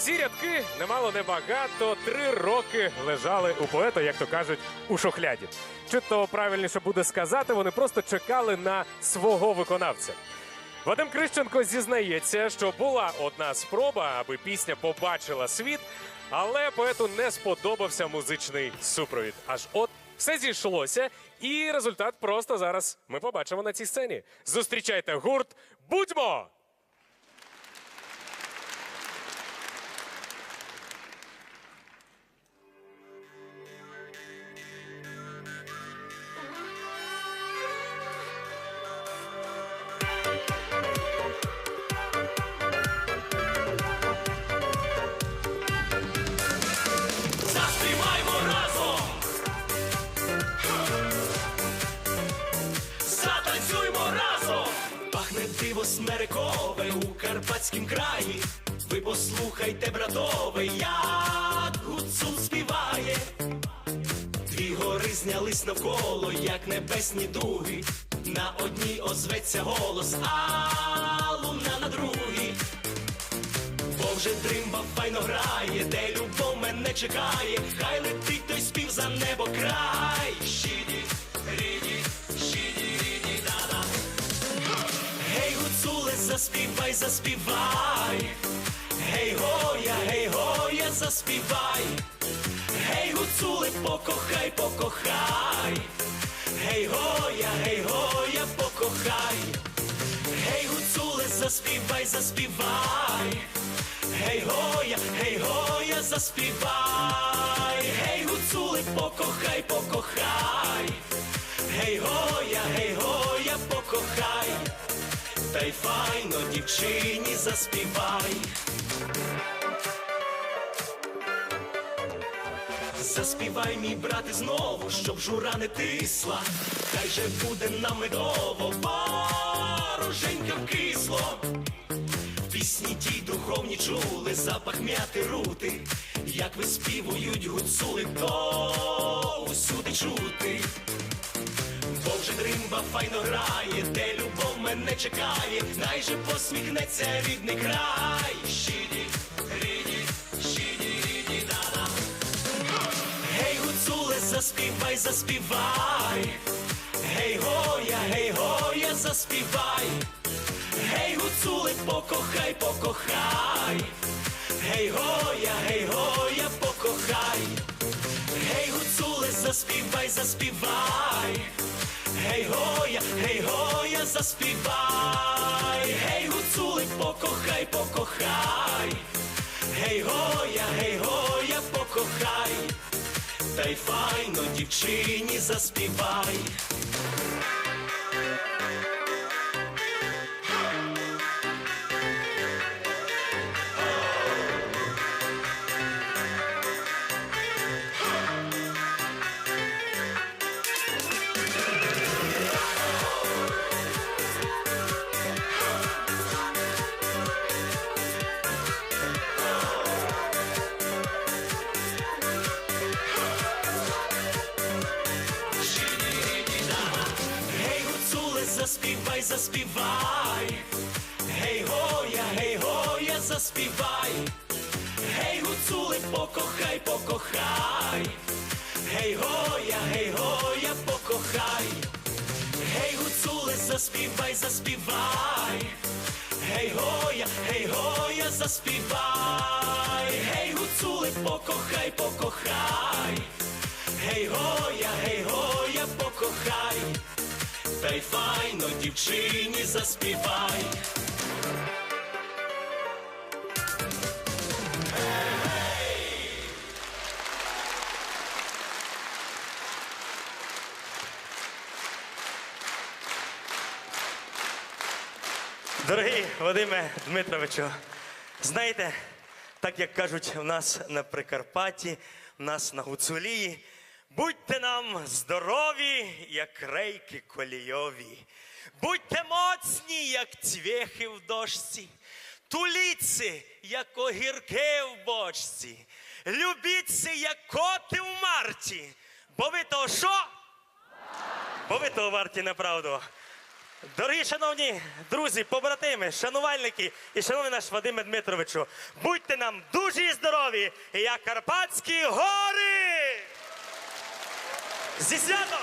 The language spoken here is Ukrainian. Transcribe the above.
Ці рядки немало небагато три роки лежали у поета, як то кажуть, у шухляді. Чи то правильніше буде сказати, вони просто чекали на свого виконавця. Вадим Крищенко зізнається, що була одна спроба, аби пісня побачила світ, але поету не сподобався музичний супровід. Аж от все зійшлося, і результат просто зараз ми побачимо на цій сцені. Зустрічайте гурт Будьмо! У краї. Ви послухайте, братове, як гуцул співає. Дві гори знялись навколо, як небесні дуги. На одній озветься голос, а луна на другій. Бо вже дримба файно грає, де любов мене чекає, хай летить той спів за небо край. Щіді, ріді, щіді, ріді, да-да. Гей, гуцуле, заспівай, заспівай. Гей, гоя, гей, гоя, заспівай. Гей, гуцуле, покохай, покохай. Гей, гоя, гей, гоя, покохай. Гей, гуцуле, заспівай, заспівай. Гей, гоя, гей, гоя, заспівай. Гей, гуцуле, покохай, покохай. Гей, гоя, Та й файно дівчині заспівай. Заспівай, мій брате, знову, щоб жура не тисла, хай же буде нам медово, вороженька вкисло. Пісні ті духовні чули, запах м'яти рути, як виспівують гуцули, то усюди чути. Вже дримба файно грає, де любов мене чекає, най же посміхнеться рідний край. Щіді, ріді, щіді, ріді, да-да. Гей, гуцуле, заспівай, заспівай. Гей, гоя, гей, гоя, заспівай. Гей, гуцуле, покохай, покохай. Гей, гоя, гей, гоя, заспівай, заспівай. Гей, гоя, гей, гоя, заспівай. Гей, гуцулик, покохай, покохай. Гей, гоя, гей, гоя, покохай. Та й файно дівчині заспівай. Заспівай. Гей, гоя, гей, гоя, заспівай. Гей, гуцуле, покохай, покохай. Гей, гоя, гей, гоя, покохай. Гей, гуцуле, заспівай, заспівай. Гей, гоя, гей, гоя, заспівай. Та файно дівчині заспівай. Дорогий Вадиме Дмитровичу, знаєте, так як кажуть у нас на Прикарпатті, у нас на Гуцулії, будьте нам здорові, як рейки колійові, будьте моцні, як цвєхи в дошці, туліться, як огірки в бочці, любіться, як коти в марті, бо ви то що? Бо ви то варті на правду. Дорогі шановні друзі, побратими, шанувальники і шановний наш Вадиме Дмитровичу, будьте нам дуже здорові, як Карпатські гори! Зі святом!